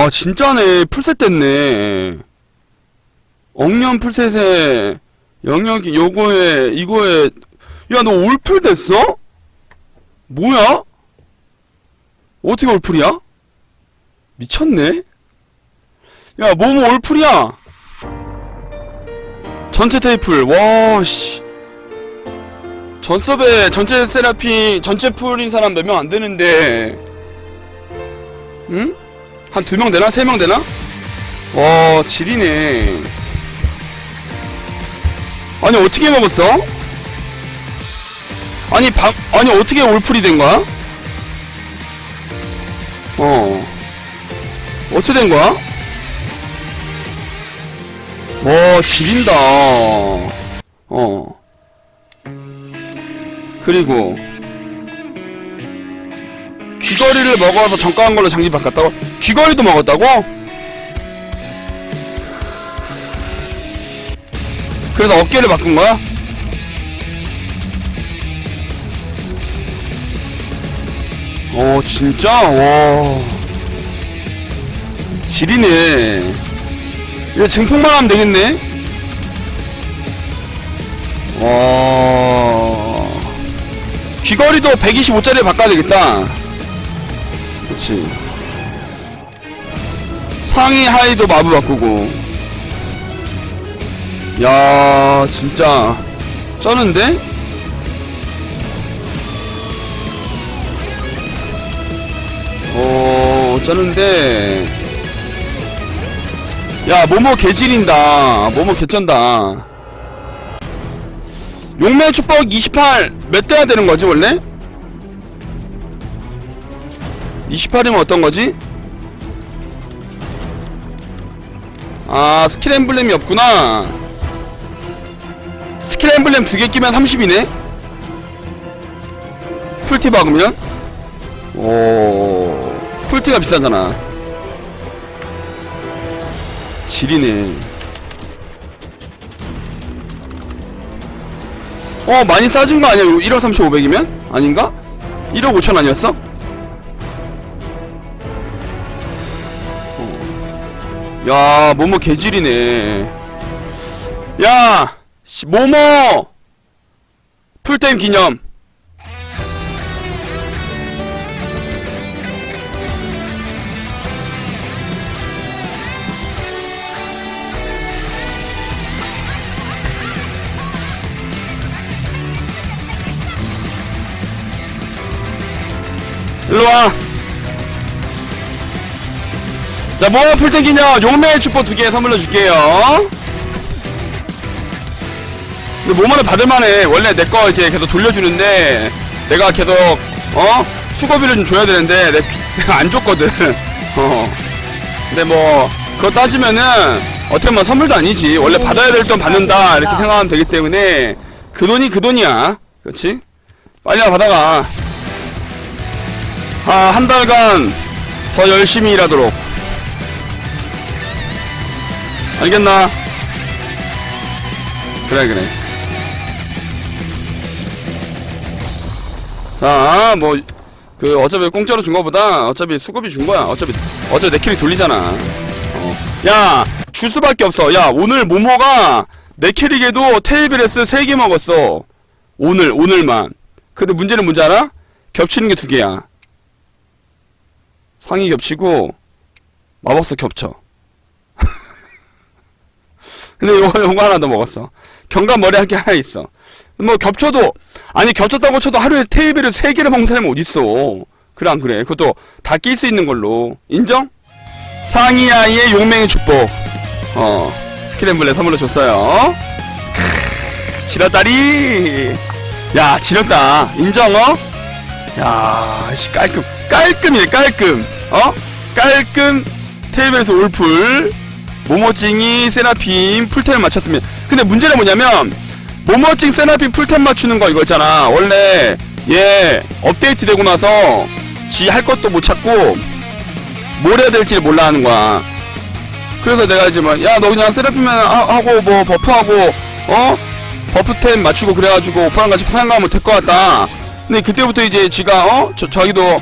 아 진짜네 풀셋 됐네 억년 풀셋에 영역이 요거에 이거에 야 너 올풀 됐어? 뭐야? 어떻게 올풀이야? 미쳤네 야 뭐뭐 올풀이야 전체 테이플 와씨 전섭에 전체 세라피 전체 풀인 사람 몇 명 안 되는데 응? 한 두 명 되나? 세 명 되나? 와 지리네 아니 어떻게 먹었어? 아니 방 아니 어떻게 올풀이 된 거야? 어 어떻게 된 거야? 와 지린다 어 그리고 귀걸이를 먹어서 정가한 걸로 장비 바꿨다고? 귀걸이도 먹었다고? 그래서 어깨를 바꾼 거야? 어 진짜? 와 지리네 이거 증폭만 하면 되겠네 와 귀걸이도 125짜리 바꿔야 되겠다 그치 상의 하의도 마블 바꾸고 야 진짜 쩌는데? 어 쩌는데 야 모모 개질인다 모모 개쩐다 용매 축복 28 몇 대야 되는 거지 원래? 28이면 어떤 거지? 아 스킬 엠블렘이 없구나 스킬 엠블렘 두 개 끼면 30이네 풀티 박으면 오 풀티가 비싸잖아 지리네 어 많이 싸진 거 아니야 1억 3,500이면? 아닌가? 1억 5천 아니었어? 야 모모 개질이네. 야 씨, 모모 풀타임 기념. 일로와 자 풀타임 기념 용매의 축복 두개 선물로 줄게요. 근데 몸만을 받을만해. 원래 내 거 이제 계속 돌려주는데 내가 계속 어? 수고비를 좀 줘야 되는데 내, 내가 안 줬거든. 어. 근데 뭐 그거 따지면은 어떻게 보면 선물도 아니지. 원래 받아야 될 돈 받는다. 이렇게 생각하면 되기 때문에 그 돈이 그 돈이야. 그렇지? 빨리 와 받아가. 아 한 달간 더 열심히 일하도록 알겠나 그래 그래 자, 뭐, 그, 어차피 공짜로 준 거보다, 어차피 수급이 준 거야. 어차피, 어차피 내 킬이 돌리잖아. 어. 야, 줄 수밖에 없어. 야, 오늘 모모가 내 캐릭에도 테이블에스 3개 먹었어. 오늘, 오늘만. 근데 문제는 뭔지 알아? 겹치는 게 두 개야. 상이 겹치고, 마법사 겹쳐. 근데 요거, 요거 하나 더 먹었어. 경감 머리 할게 하나 있어. 뭐 겹쳐도 아니 겹쳤다고 쳐도 하루에 테이블을 세 개를 먹는 사람이 어딨어 그래 안 그래 그것도 다 낄 수 있는 걸로 인정? 상의 아이의 용맹의 축복 어 스크램블렛 선물로 줬어요 크으, 지렸다리 야 지렸다 인정 어? 야 씨 깔끔 깔끔이네 깔끔 어? 깔끔 테이블에서 올풀 모모찡이 세라핌 풀템을 맞췄으면 근데 문제는 뭐냐면 모모찡 세나피 풀템 맞추는 거 이거 있잖아. 원래 얘 업데이트 되고 나서 지 할 것도 못 찾고 뭘 해야 될지 몰라 하는 거야. 그래서 내가 이제 뭐야너 그냥 세라피만 하- 하고 뭐 버프하고 어? 버프템 맞추고 그래가지고 오빠랑 같이 생각하면 될 것 같다. 근데 그때부터 이제 지가 어? 저, 자기도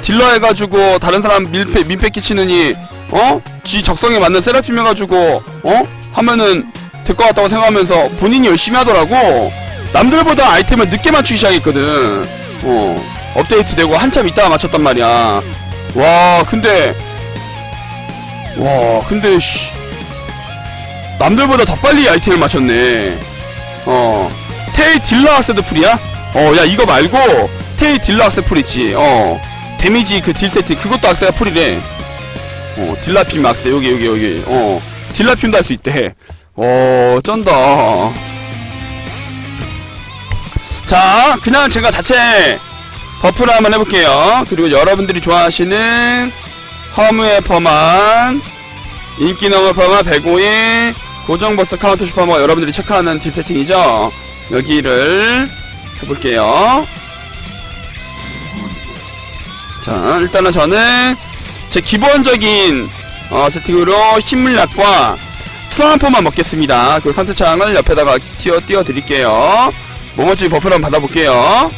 딜러 해가지고 다른 사람 밀패 민폐 끼치느니 어? 지 적성에 맞는 세라핌 해가지고 어? 하면은 될 것 같다고 생각하면서 본인이 열심히 하더라고. 남들보다 아이템을 늦게 맞추기 시작했거든. 어 업데이트 되고 한참 있다가 맞췄단 말이야. 와 근데 와 근데 씨. 남들보다 더 빨리 아이템을 맞췄네. 어. 테이 딜러 악세드 풀이야? 어 야 이거 말고 테이 딜러 악세 풀 있지. 어. 데미지 그 딜 세트 그것도 악세가 풀이래 어 딜라핌 악세 여기 여기 여기. 어 딜라핌도 할 수 있대. 어 쩐다. 자 그냥 제가 자체 버프를 한번 해볼게요. 그리고 여러분들이 좋아하시는 허무의 퍼만 인기너머 퍼마 105에 고정 버스 카운터 슈퍼마 여러분들이 체크하는 딜 세팅이죠? 여기를 해볼게요. 자 일단은 저는 제 기본적인 어, 세팅으로 힘물약과 투한포만 먹겠습니다. 그리고 상태창을 옆에다가 띄워 띄워 드릴게요. 뭐뭐지 버프를 한번 받아볼게요.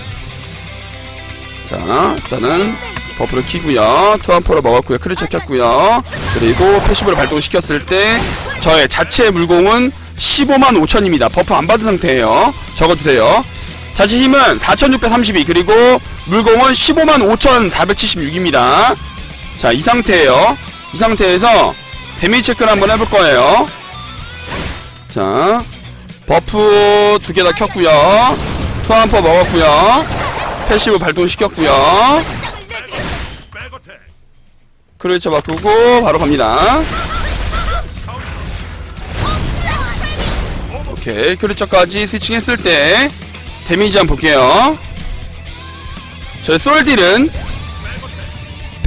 자 일단은 버프를 키고요. 투한포를 먹었고요. 크리처 켰고요. 그리고 패시브를 발동시켰을 때 저의 자체 물공은 15만 5천입니다. 버프 안 받은 상태예요. 적어주세요. 자체 힘은 4632 그리고 물공은 15만 5476입니다 자 이 상태예요. 이 상태에서 데미지 체크를 한번 해볼 거예요. 자 버프 두 개 다 켰고요. 투한포 먹었고요. 패시브 발동시켰고요. 크루이처 바꾸고 바로 갑니다. 오케이 크루이처까지 스위칭 했을 때 데미지 한번 볼게요. 저희 솔딜은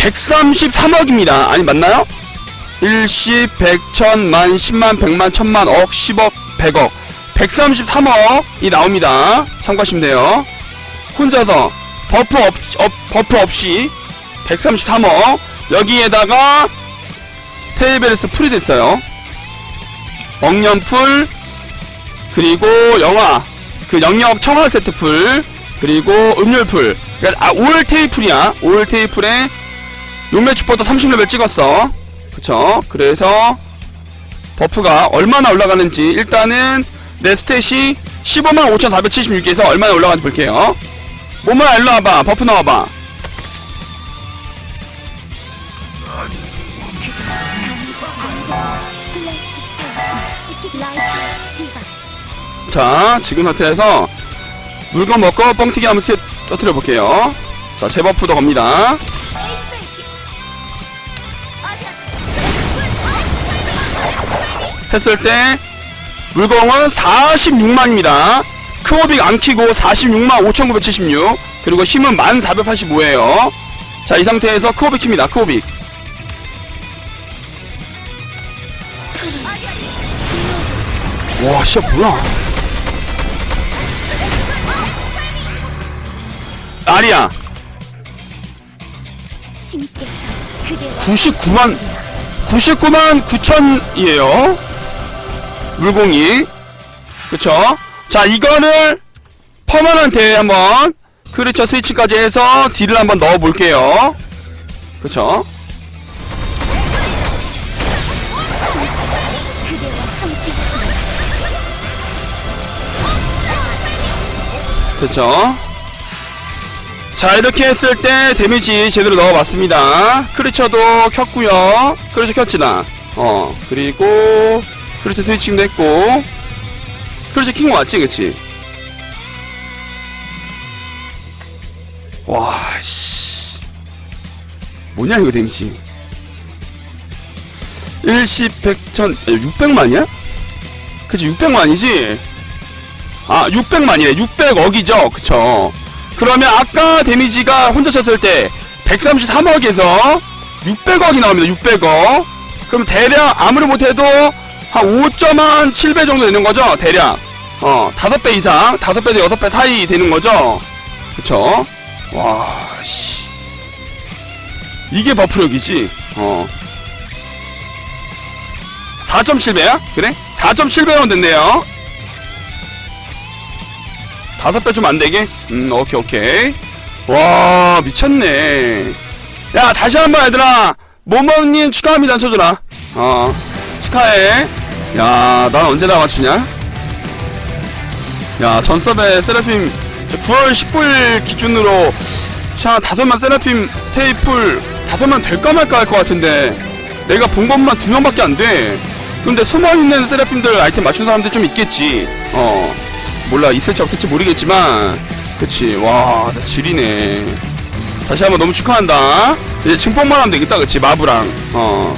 133억입니다. 아니 맞나요? 일십, 백, 천, 만, 십만, 백만, 천만, 억, 십억, 백억. 133억이 나옵니다. 참고하시면 돼요. 혼자서 버프 없, 없, 버프 없이 133억 여기에다가 테이베르스 풀이 됐어요. 억년풀 그리고 영화 그 영역 청화 세트 풀 그리고 음률풀. 그러니까 아, 올 테이플이야. 올 테이플에 용매축부터 30레벨 찍었어. 그쵸? 그래서 버프가 얼마나 올라가는지 일단은 내 스탯이 15만 5476에서 얼마나 올라가는지 볼게요. 뭐뭐야 일로 와봐. 버프 디바 자 지금 상태에서 물건 먹고 뻥튀기 한번 튀, 터트려 볼게요. 자 재버프도 겁니다 했을 때 물건은 46만입니다. 크오빅 안 키고 46만 5976 그리고 힘은 1485에요. 자 이 상태에서 크오빅 킵니다. 크오빅. 와 씨야 뭐야 아리야 신께서 그대와 99만 99만 9천이에요 물공이. 그쵸? 자 이거를 퍼머넌트에 한번 크리처 스위치까지 해서 딜을 한번 넣어 볼게요. 그쵸? 됐죠 자 이렇게 했을 때 데미지 제대로 넣어봤습니다. 크리처도 켰고요. 크리처 켰지나? 어 그리고 크리처 스위칭도 했고. 크리처 킨거 맞지 그치? 와씨. 뭐냐 이거 데미지? 일십 백천 600만이야? 그치 600만이지? 아 600만이래 600억이죠. 그쵸? 그러면 아까 데미지가 혼자 쳤을 때 133억에서 600억이 나옵니다. 600억. 그럼 대략 아무리 못해도 한 5.7배 정도 되는 거죠 대략 어 5배 이상 5배에서 6배 사이 되는 거죠 그쵸 와씨 이게 버프력이지 어 4.7배야? 그래? 4.7배면 됐네요 다섯 배좀 안 되게? 음, 오케이, 오케이. 와, 미쳤네. 야, 다시 한번 얘들아. 모모님 축하합니다 쳐줘라 어 축하해 야 난 언제 다 맞추냐? 야 전섭의 세라핌 저 9월 19일 기준으로 한 다섯만 세라핌 테이플 다섯만 될까 말까 할 것 같은데 내가 본 것만 두 명밖에 안 돼. 근데 숨어있는 세라핌들 아이템 맞춘 사람들 좀 있겠지. 어 몰라 있을지 없을지 모르겠지만 그치. 와 나 지리네. 다시 한번 너무 축하한다. 이제 증폭만 하면 되겠다 그치? 마부랑. 어.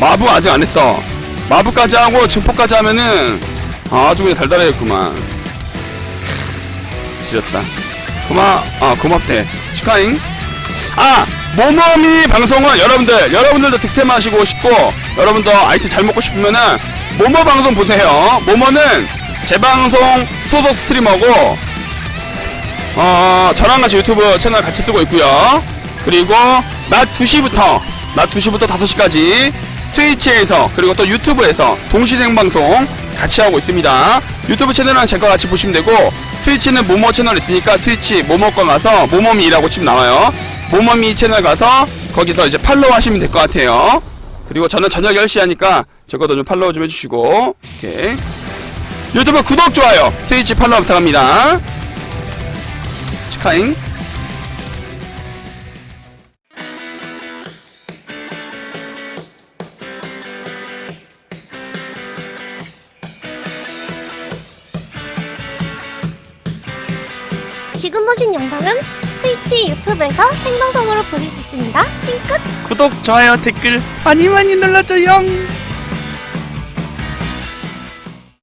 마부 아직 안 했어 마부까지 하고 증폭까지 하면은 아주 그냥 달달하겠구만. 크, 지렸다. 고마 아 고맙대. 축하잉. 아 모모미 방송은 여러분들 여러분들도 득템하시고 싶고 여러분도 아이템 잘 먹고 싶으면은 모모 방송 보세요. 모모는 재방송 소속 스트리머고 어 저랑 같이 유튜브 채널 같이 쓰고 있고요. 그리고 낮 2시부터 낮 2시부터 5시까지 트위치에서 그리고 또 유튜브에서 동시 생 방송 같이 하고 있습니다. 유튜브 채널은 제가 같이 보시면 되고 트위치는 모모 채널 있으니까 트위치 모모과 가서 모모미라고 치면 나와요. 모모미 채널 가서 거기서 이제 팔로우 하시면 될 것 같아요. 그리고 저는 저녁 10시 하니까 저것도 좀 팔로우 좀 해주시고 오케이 유튜브 구독 좋아요 트위치 팔로우 부탁합니다. 축하잉 지금 보신 영상은 트위치 유튜브에서 생방송으로 보실 수 있습니다. 찡끗! 구독, 좋아요, 댓글 많이 많이 눌러줘요.